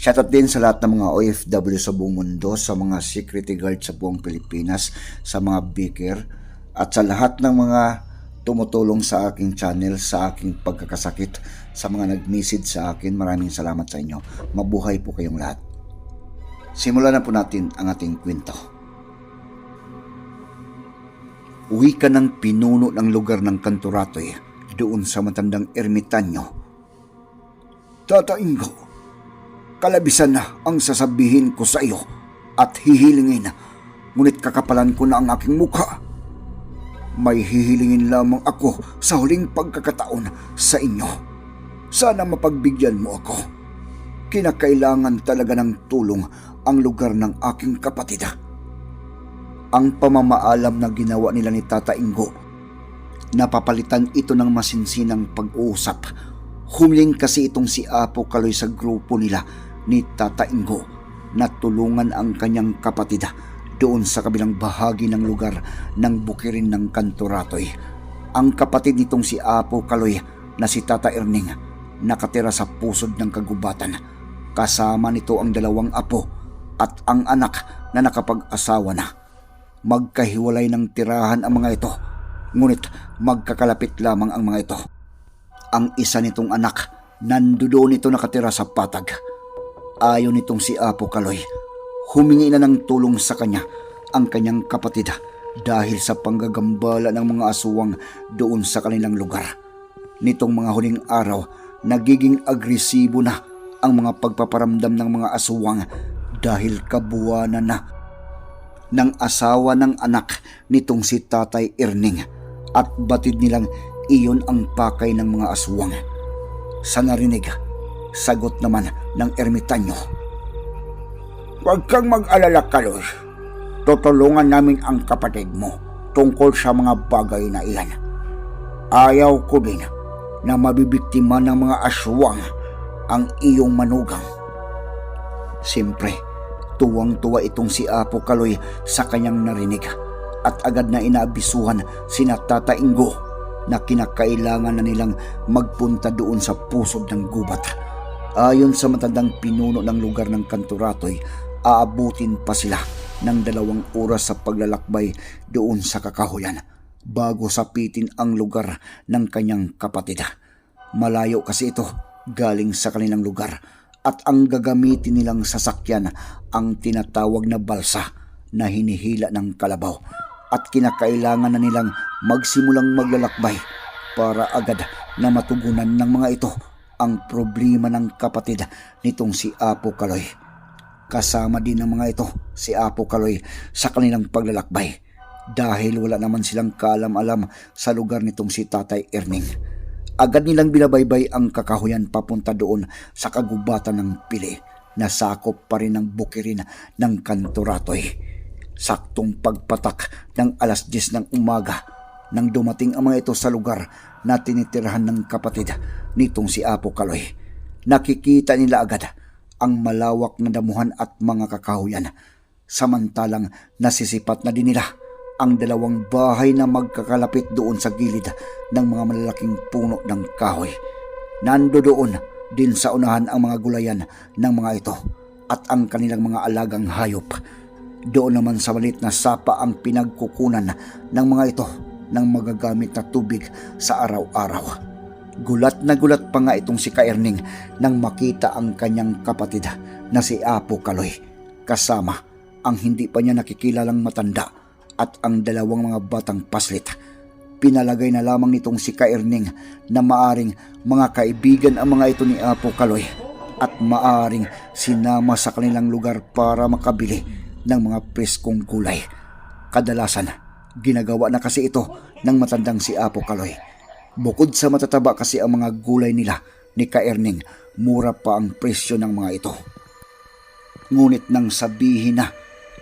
Shoutout din sa lahat ng mga OFW sa buong mundo, sa mga security guard sa buong Pilipinas, sa mga beaker, at sa lahat ng mga tumutulong sa aking channel, sa aking pagkakasakit, sa mga nag-message sa akin. Maraming salamat sa inyo. Mabuhay po kayong lahat. Simulan na po natin ang ating kwento. Uwi ka ng pinuno ng lugar ng Kanturatoy doon sa matandang ermitanyo. Tata Ingo, kalabisan na ang sasabihin ko sa iyo at hihilingin, ngunit kakapalan ko na ang aking mukha. May hihilingin lamang ako sa huling pagkakataon sa inyo. Sana mapagbigyan mo ako. Kinakailangan talaga ng tulong ang lugar ng aking kapatid. Ang pamamaalam na ginawa nila ni Tata Ingo, napapalitan ito ng masinsinang pag-uusap. Humiling kasi itong si Apo Kaloy sa grupo nila ni Tata Ingo na tulungan ang kanyang kapatid doon sa kabilang bahagi ng lugar ng bukirin ng Kantoratoy. Ang kapatid nitong si Apo Kaloy na si Tata Erning nakatira sa pusod ng kagubatan. Kasama nito ang dalawang apo at ang anak na nakapag-asawa na. Magkahiwalay ng tirahan ang mga ito, ngunit magkakalapit lamang ang mga ito. Ang isa nitong anak, nandoon ito nakatira sa patag. Ayon nitong si Apo Kaloy, humingi na ng tulong sa kanya ang kanyang kapatid dahil sa panggagambala ng mga aswang doon sa kanilang lugar. Nitong mga huling araw, nagiging agresibo na ang mga pagpaparamdam ng mga aswang dahil kabuwanan na ng asawa ng anak nitong si Tatay Erning at batid nilang iyon ang pakay ng mga aswang. Sa narinig, sagot naman ng ermitanyo. Huwag kang mag-alala, Kalos. Tutulungan namin ang kapatid mo tungkol sa mga bagay na iyan. Ayaw ko din na mabibiktima ng mga aswang ang iyong manugang. Siyempre, tuwang-tuwa itong si Apo Kaloy sa kanyang narinig at agad na inaabisuhan sina Tata na kinakailangan na nilang magpunta doon sa pusod ng gubat. Ayon sa matandang pinuno ng lugar ng Kanturatoy, aabutin pa sila ng dalawang oras sa paglalakbay doon sa kakahuyan bago sapitin ang lugar ng kanyang kapatid. Malayo kasi ito galing sa kanilang lugar at ang gagamitin nilang sasakyan ang tinatawag na balsa na hinihila ng kalabaw at kinakailangan na nilang magsimulang maglalakbay para agad na matugunan ng mga ito ang problema ng kapatid nitong si Apo Kaloy. Kasama din ng mga ito si Apo Kaloy sa kanilang paglalakbay dahil wala naman silang kaalam-alam sa lugar nitong si Tatay Erning. Agad nilang binabaybay ang kakahuyan papunta doon sa kagubatan ng pili na sakop pa rin ng bukirin ng Kantoratoy. Saktong pagpatak ng alas 10 ng umaga nang dumating ang mga ito sa lugar na tinitirahan ng kapatid nitong si Apo Kaloy. Nakikita nila agad ang malawak na damuhan at mga kakahuyan. Samantalang nasisipat na din nila ang dalawang bahay na magkakalapit doon sa gilid ng mga malalaking puno ng kahoy. Nando doon din sa unahan ang mga gulayan ng mga ito at ang kanilang mga alagang hayop. Doon naman sa malit na sapa ang pinagkukunan ng mga ito ng magagamit na tubig sa araw-araw. Gulat na gulat pa nga itong si Kaerning nang makita ang kanyang kapatid na si Apo Kaloy kasama ang hindi pa niya nakikilalang matanda at ang dalawang mga batang paslit. Pinalagay na lamang nitong si Kaerning na maaring mga kaibigan ang mga ito ni Apo Kaloy at maaring sinama sa kanilang lugar para makabili ng mga preskong gulay. Kadalasan, ginagawa na kasi ito ng matandang si Apo Kaloy. Bukod sa matataba kasi ang mga gulay nila ni Kaerning, mura pa ang presyo ng mga ito. Ngunit nang sabihin na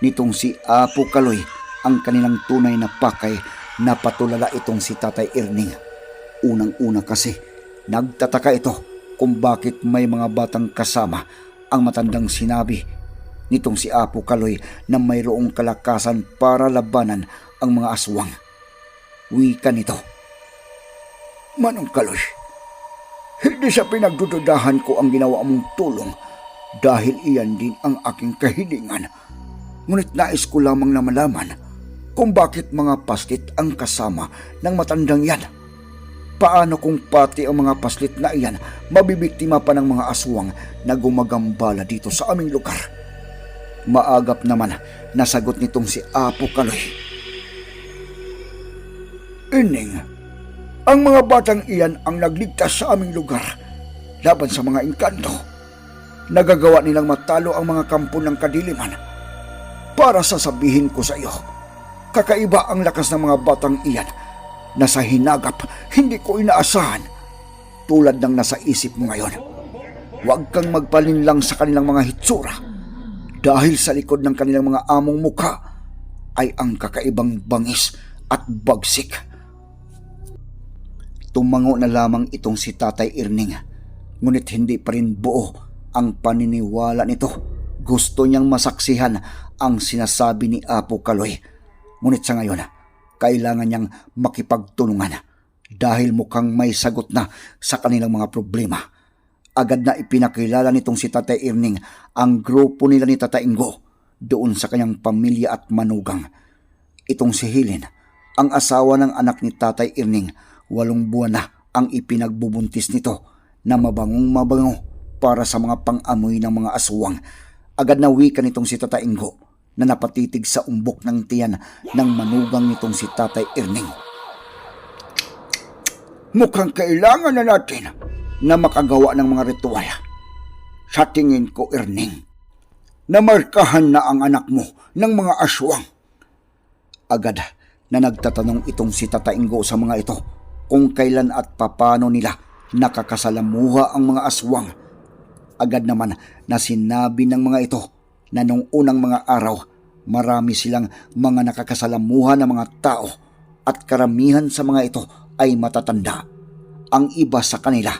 nitong si Apo Kaloy ang kanilang tunay na pakay, napatulala itong si Tatay Erning. Unang-una kasi, nagtataka ito kung bakit may mga batang kasama ang matandang sinabi nitong si Apo Kaloy na mayroong kalakasan para labanan ang mga aswang. Wika nito. Manong Kaloy, hindi sa pinagdududahan ko ang ginawa mong tulong dahil iyan din ang aking kahilingan. Ngunit nais ko lamang na malaman kung bakit mga paslit ang kasama ng matandang yan. Paano kung pati ang mga paslit na iyan mabibiktima pa ng mga aswang na gumagambala dito sa aming lugar? Maagap naman nasagot nitong si Apo Kaloy. Ining, ang mga batang iyan ang nagligtas sa aming lugar laban sa mga engkanto. Nagagawa nilang matalo ang mga kampo ng kadiliman. Para sasabihin ko sa iyo, kakaiba ang lakas ng mga batang iyan na sa hinagap hindi ko inaasahan tulad ng nasa isip mo ngayon. Huwag kang magpalinlang sa kanilang mga hitsura dahil sa likod ng kanilang mga among mukha ay ang kakaibang bangis at bagsik. Tumango na lamang itong si Tatay Irning, ngunit hindi pa rin buo ang paniniwala nito. Gusto niyang masaksihan ang sinasabi ni Apo Kaloy. Ngunit sa ngayon, kailangan niyang makipagtulungan dahil mukhang may sagot na sa kanilang mga problema. Agad na ipinakilala nitong si Tatay Irning ang grupo nila ni Tatay Ingo doon sa kanyang pamilya at manugang. Itong si Helen, ang asawa ng anak ni Tatay Irning, walong buwan na ang ipinagbubuntis nito na mabangong mabango para sa mga pang-amoy ng mga aswang. Agad na wika nitong si Tatay Ingo na napatitig sa umbok ng tiyan ng manugang nitong si Tatay Irning. Mukhang kailangan na natin na makagawa ng mga ritual. Sa tingin ko, Irning, namarkahan na ang anak mo ng mga aswang. Agad na nagtatanong itong si Tata Ingo sa mga ito kung kailan at papano nila nakakasalamuha ang mga aswang. Agad naman na sinabi ng mga ito na nung unang mga araw marami silang mga nakakasalamuha na mga tao at karamihan sa mga ito ay matatanda. Ang iba sa kanila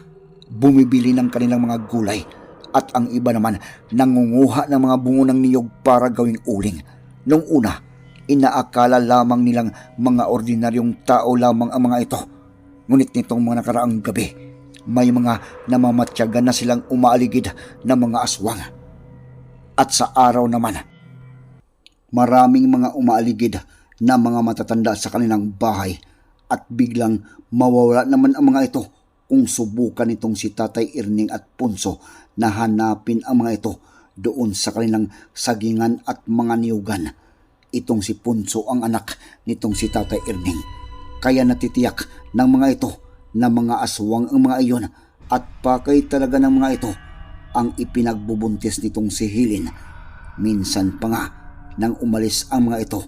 bumibili ng kanilang mga gulay at ang iba naman nangunguha ng mga bungo ng niyog para gawing uling. Nung una, inaakala lamang nilang mga ordinaryong tao lamang ang mga ito. Ngunit nitong mga nakaraang gabi, may mga namamatyagan na silang umaaligid na mga aswang. At sa araw naman, maraming mga umaaligid na mga matatanda sa kanilang bahay at biglang mawawala naman ang mga ito kung subukan itong si Tatay Irning at Punso na hanapin ang mga ito doon sa kanilang sagingan at mga niyugan. Itong si Punso ang anak nitong si Tatay Irning. Kaya natitiyak ng mga ito na mga aswang ang mga iyon at pakay talaga ng mga ito ang ipinagbubuntis nitong si Hilin. Minsan pa nga nang umalis ang mga ito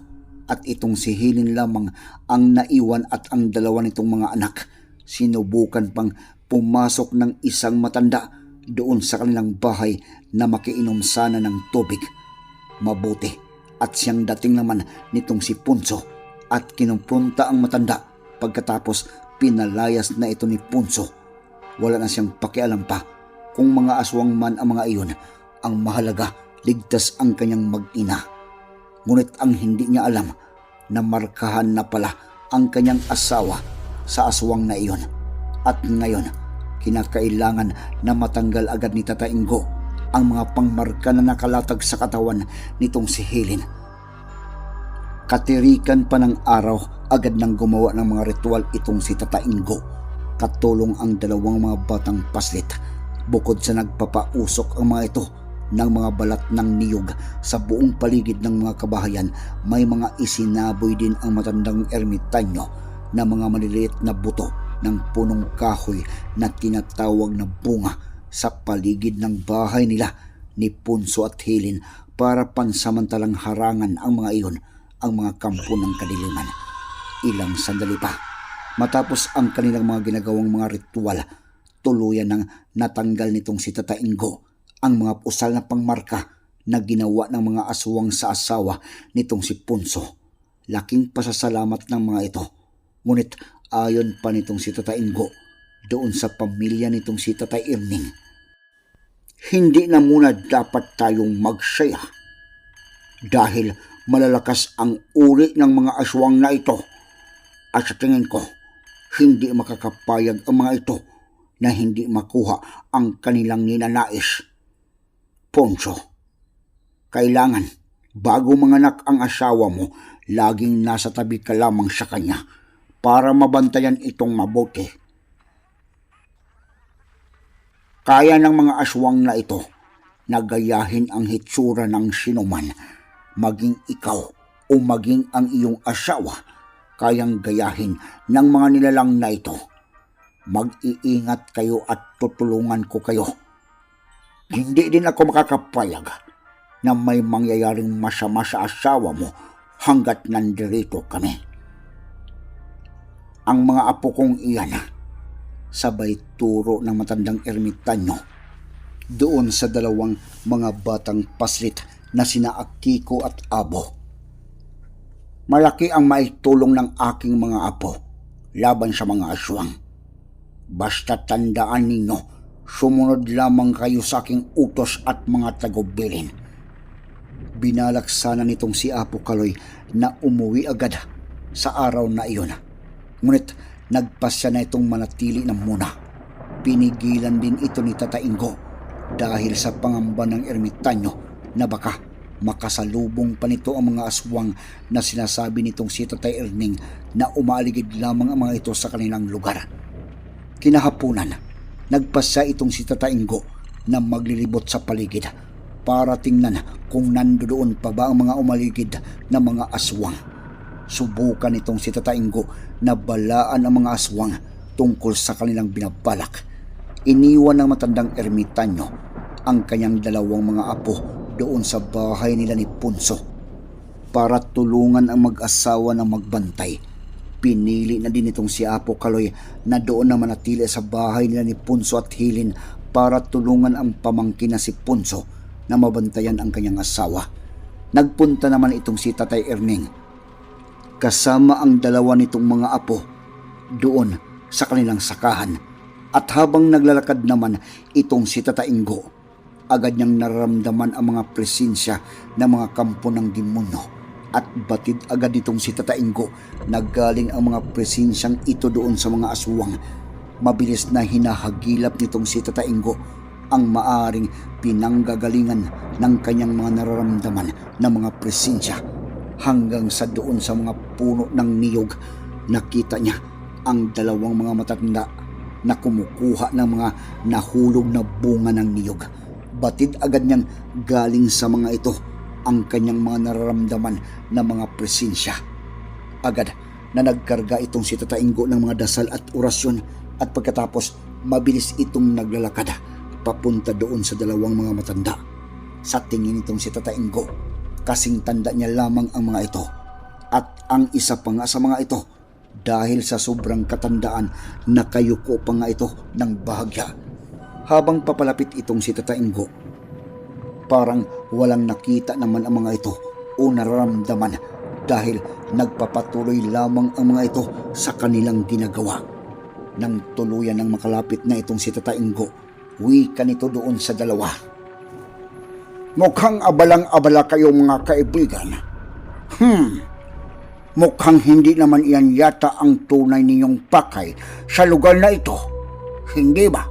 at itong si Hilin lamang ang naiwan at ang dalawa nitong mga anak sinubukan pang pumasok ng isang matanda doon sa kanilang bahay na makiinom sana ng tubig. Mabuti at siyang dating naman nitong si Punso at kinumpunta ang matanda pagkatapos pinalayas na ito ni Punso. Wala na siyang pakialam pa kung mga aswang man ang mga iyon. Ang mahalaga, ligtas ang kanyang mag-ina. Ngunit ang hindi niya alam na markahan na pala ang kanyang asawa sa aswang na iyon. At ngayon, kinakailangan na matanggal agad ni Tata Ingo ang mga pangmarka na nakalatag sa katawan nitong si Helen. Katirikan pa ng araw, agad nang gumawa ng mga ritual itong si Tata Ingo. Katulong ang dalawang mga batang paslit. Bukod sa nagpapausok ang mga ito, ng mga balat ng niyog sa buong paligid ng mga kabahayan may mga isinaboy din ang matandang ermitanyo na mga maliliit na buto ng punong kahoy na tinatawag na bunga sa paligid ng bahay nila ni Punso at Hilin para pansamantalang harangan ang mga iyon ang mga kampo ng kadiliman. Ilang sandali pa, matapos ang kanilang mga ginagawang mga ritual, tuluyan nang natanggal nitong si Tata Ingo ang mga pusal na pangmarka na ginawa ng mga aswang sa asawa nitong si Punso. Laking pasasalamat ng mga ito. Ngunit ayon pa nitong si Tata Ingo doon sa pamilya nitong si Tata Irning. Hindi na muna dapat tayong magsaya dahil malalakas ang uri ng mga aswang na ito at sa tingin ko hindi makakapayag ang mga ito na hindi makuha ang kanilang ninanais. Ponso, kailangan bago manganak ang asawa mo, laging nasa tabi ka lamang sa kanya para mabantayan itong mabuti. Kaya ng mga aswang na ito na gayahin ang hitsura ng sinuman, maging ikaw o maging ang iyong asawa, kayang gayahin ng mga nilalang na ito. Mag-iingat kayo at tutulungan ko kayo. Hindi din ako makakapayag na may mangyayaring masama sa asawa mo hanggat nandirito kami. Ang mga apo kong iyan, sabay turo ng matandang ermitanyo doon sa dalawang mga batang paslit na sina Akiko at Abo. Malaki ang maitulong ng aking mga apo laban sa mga aswang. Basta tandaan ninyo, sumunod lamang kayo sa aking utos at mga tagubilin. Binalak sana nitong si Apo Kaloy na umuwi agad sa araw na iyon. Ngunit nagpasya na itong manatili na muna. Pinigilan din ito ni Tata Ingo dahil sa pangamba ng ermitanyo na baka makasalubong pa nito ang mga aswang na sinasabi nitong si Tatay Erning na umaligid lamang ang mga ito sa kanilang lugar. Kinahapunan, nagpasya itong si Tata Ingo na maglilibot sa paligid para tingnan kung nandoon pa ba ang mga umaligid na mga aswang. Subukan itong si Tata Ingo na balaan ang mga aswang tungkol sa kanilang binabalak. Iniwan ng matandang ermitanyo ang kanyang dalawang mga apo doon sa bahay nila ni Punso para tulungan ang mag-asawa na magbantay. Pinili na din itong si Apo Kaloy na doon na manatili sa bahay nila ni Punso at Hilin para tulungan ang pamangkin na si Punso na mabantayan ang kanyang asawa. Nagpunta naman itong si Tatay Erning kasama ang dalawa nitong mga apo doon sa kanilang sakahan. At habang naglalakad naman itong si Tata Ingo, agad niyang nararamdaman ang mga presensya ng mga kampo ng demonyo at batid agad itong si Tata Ingo na galing ang mga presensyang ito doon sa mga aswang. Mabilis na hinahagilap nitong si Tata Ingo ang maaring pinanggagalingan ng kanyang mga nararamdaman na mga presensya hanggang sa doon sa mga puno ng niyog nakita niya ang dalawang mga matanda na kumukuha ng mga nahulog na bunga ng niyog. Batid agad niyang galing sa mga ito ang kanyang mga nararamdaman na mga presensya. Agad na nagkarga itong si Tata Ingo ng mga dasal at orasyon at pagkatapos mabilis itong naglalakad papunta doon sa dalawang mga matanda. Sa tingin itong si Tata Ingo, kasing tanda niya lamang ang mga ito. At ang isa pa nga sa mga ito, dahil sa sobrang katandaan, nakayuko pa nga ito ng bahagya. Habang papalapit itong si Tata parang walang nakita naman ang mga ito o nararamdaman dahil nagpapatuloy lamang ang mga ito sa kanilang ginagawa. Nang tuluyan ng makalapit na itong si Tata Ingo, wika nito doon sa dalawa. Mukhang abalang-abala kayo mga kaibigan. Hmm, mukhang hindi naman iyan yata ang tunay ninyong pakay sa lugar na ito. Hindi ba?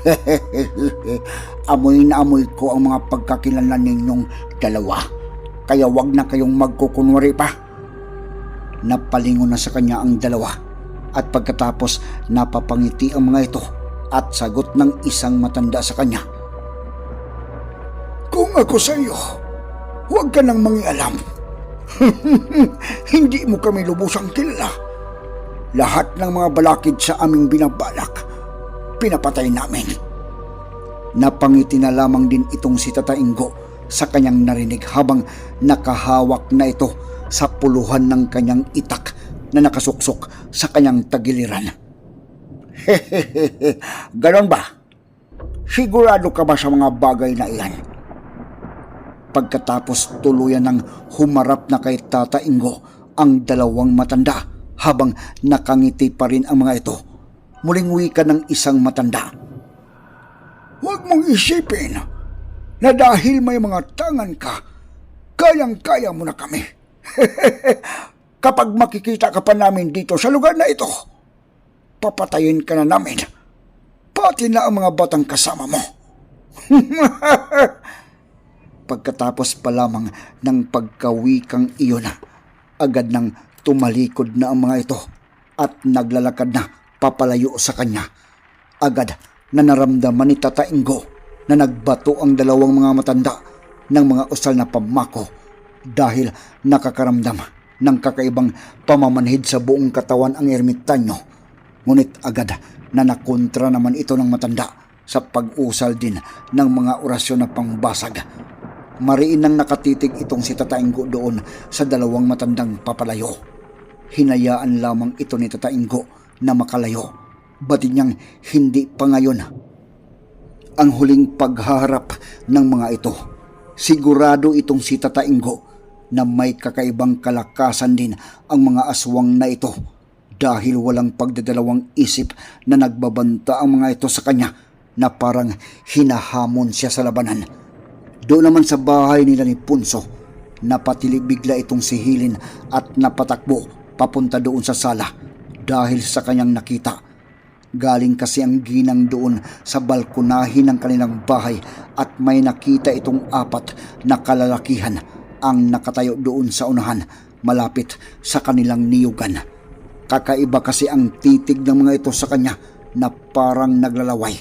amoy na amoy ko ang mga pagkakilanlan ninyong dalawa. Kaya wag na kayong magkukunwari pa. Napalingon na sa kanya ang dalawa at pagkatapos napapangiti ang mga ito at sagot ng isang matanda sa kanya. ako sa iyo, huwag ka nang mangialam. Hindi mo kami lubusang kilala. Lahat ng mga balakid sa aming binabalak, pinapatay namin. Napangiti na lamang din itong si Tata Ingo sa kanyang narinig habang nakahawak na ito sa puluhan ng kanyang itak na nakasuksok sa kanyang tagiliran. Hehehe, ganon ba? Sigurado ka ba sa mga bagay na iyan? Pagkatapos tuluyan ng humarap na kay Tata Ingo ang dalawang matanda habang nakangiti pa rin ang mga ito. Muling wika ng isang matanda. Huwag mong isipin na dahil may mga tangan ka, kayang-kaya mo na kami. Kapag makikita ka pa namin dito sa lugar na ito, papatayin ka na namin. Pati na ang mga batang kasama mo. Pagkatapos pa lamang ng pagkawikang iyon, agad nang tumalikod na ang mga ito at naglalakad na papalayo sa kanya. Agad na naramdaman ni Tata Ingo na nagbato ang dalawang mga matanda ng mga usal na pamako dahil nakakaramdam ng kakaibang pamamanhid sa buong katawan ang ermitanyo. Ngunit agad na nakontra naman ito ng matanda sa pag-usal din ng mga orasyon na pangbasag. Mariin nang nakatitig itong si Tata Ingo doon sa dalawang matandang papalayo. Hinayaan lamang ito ni Tata Ingo na makalayo. Batid niyang hindi pa ngayon ang huling paghaharap ng mga ito. Sigurado itong si Tata na may kakaibang kalakasan din ang mga aswang na ito dahil walang pagdadalawang isip na nagbabanta ang mga ito sa kanya na parang hinahamon siya sa labanan. Doon naman sa bahay nila ni Punso, napatili bigla itong si Hilin at napatakbo papunta doon sa sala dahil sa kanyang nakita. Galing kasi ang ginang doon sa balkonahin ng kanilang bahay at may nakita itong apat na kalalakihan ang nakatayo doon sa unahan malapit sa kanilang niyugan. Kakaiba kasi ang titig ng mga ito sa kanya na parang naglalaway.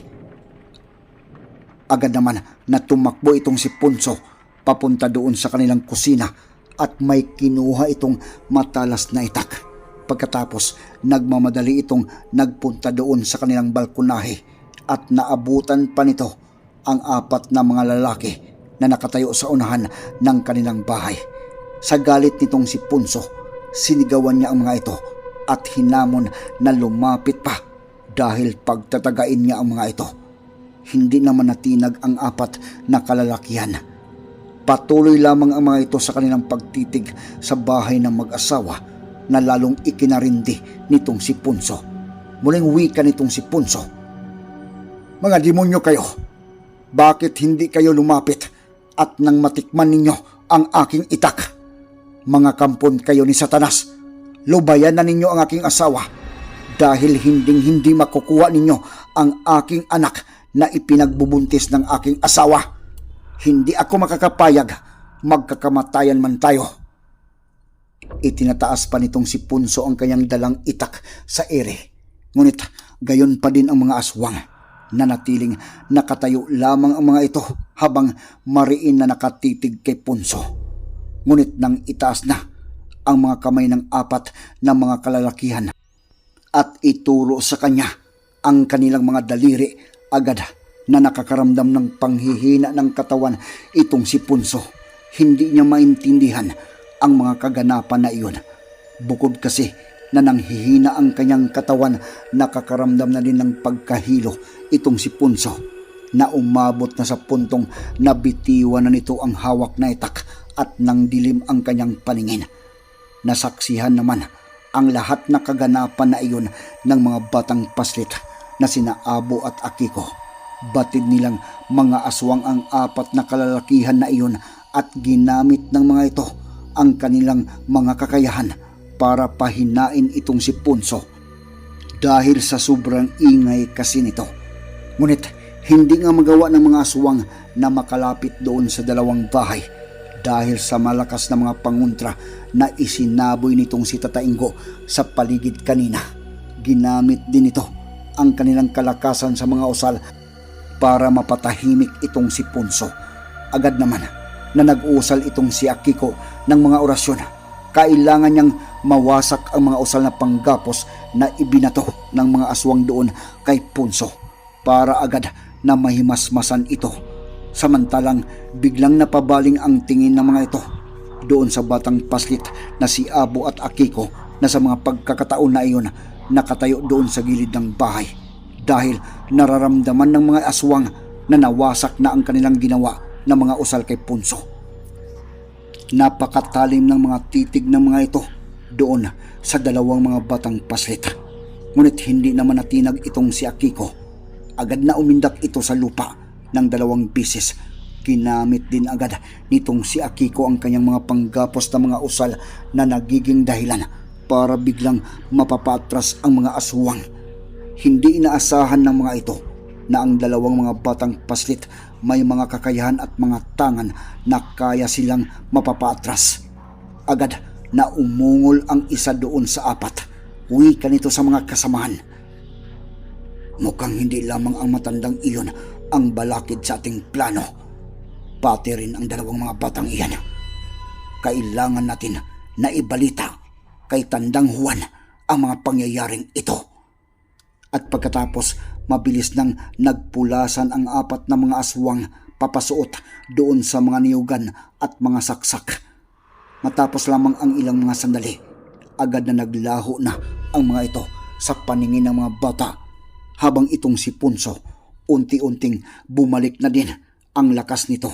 Agad naman na tumakbo itong si Punso papunta doon sa kanilang kusina at may kinuha itong matalas na itak. Pagkatapos, nagmamadali itong nagpunta doon sa kanilang balkonahe at naabutan pa nito ang apat na mga lalaki na nakatayo sa unahan ng kanilang bahay. Sa galit nitong si Punso, sinigawan niya ang mga ito at hinamon na lumapit pa dahil pagtatagain niya ang mga ito. Hindi naman natinag ang apat na kalalakihan. Patuloy lamang ang mga ito sa kanilang pagtitig sa bahay ng mag-asawa na lalong ikinarindi nitong si Punso. Muling wika nitong si Punso. Mga demonyo kayo, bakit hindi kayo lumapit at nang matikman ninyo ang aking itak? Mga kampon kayo ni Satanas, lubayan na ninyo ang aking asawa dahil hinding hindi makukuha ninyo ang aking anak na ipinagbubuntis ng aking asawa. Hindi ako makakapayag, magkakamatayan man tayo. Itinataas pa nitong si Punso ang kanyang dalang itak sa ere. Ngunit gayon pa din ang mga aswang na natiling nakatayo lamang ang mga ito habang mariin na nakatitig kay Punso. Ngunit nang itaas na ang mga kamay ng apat na mga kalalakihan at ituro sa kanya ang kanilang mga daliri agad na nakakaramdam ng panghihina ng katawan itong si Punso. Hindi niya maintindihan ang mga kaganapan na iyon. Bukod kasi na nanghihina ang kanyang katawan, nakakaramdam na din ng pagkahilo itong si Punso na umabot na sa puntong nabitiwan na nito ang hawak na itak at nang dilim ang kanyang paningin. Nasaksihan naman ang lahat na kaganapan na iyon ng mga batang paslit na sina Abo at Akiko. Batid nilang mga aswang ang apat na kalalakihan na iyon at ginamit ng mga ito ang kanilang mga kakayahan para pahinain itong si Punso dahil sa sobrang ingay kasi nito. Ngunit hindi nga magawa ng mga aswang na makalapit doon sa dalawang bahay dahil sa malakas na mga panguntra na isinaboy nitong si Tata Ingo sa paligid kanina. Ginamit din ito ang kanilang kalakasan sa mga usal para mapatahimik itong si Punso. Agad naman na nag-uusal itong si Akiko ng mga orasyon. Kailangan niyang mawasak ang mga usal na panggapos na ibinato ng mga aswang doon kay Punso para agad na mahimasmasan ito. Samantalang biglang napabaling ang tingin ng mga ito doon sa batang paslit na si Abo at Akiko na sa mga pagkakataon na iyon nakatayo doon sa gilid ng bahay dahil nararamdaman ng mga aswang na nawasak na ang kanilang ginawa ng mga usal kay Punso. Napakatalim ng mga titig ng mga ito doon sa dalawang mga batang paslit. Ngunit hindi naman natinag itong si Akiko. Agad na umindak ito sa lupa ng dalawang bisis. Kinamit din agad nitong si Akiko ang kanyang mga panggapos na mga usal na nagiging dahilan para biglang mapapatras ang mga aswang. Hindi inaasahan ng mga ito na ang dalawang mga batang paslit may mga kakayahan at mga tangan na kaya silang mapapatras. Agad na umungol ang isa doon sa apat. Uwi ka nito sa mga kasamahan. Mukhang hindi lamang ang matandang iyon ang balakid sa ating plano. Pati rin ang dalawang mga batang iyan. Kailangan natin na ibalita kay Tandang Juan ang mga pangyayaring ito. At pagkatapos, mabilis nang nagpulasan ang apat na mga aswang papasuot doon sa mga niyugan at mga saksak. Matapos lamang ang ilang mga sandali, agad na naglaho na ang mga ito sa paningin ng mga bata habang itong si Punso unti-unting bumalik na din ang lakas nito.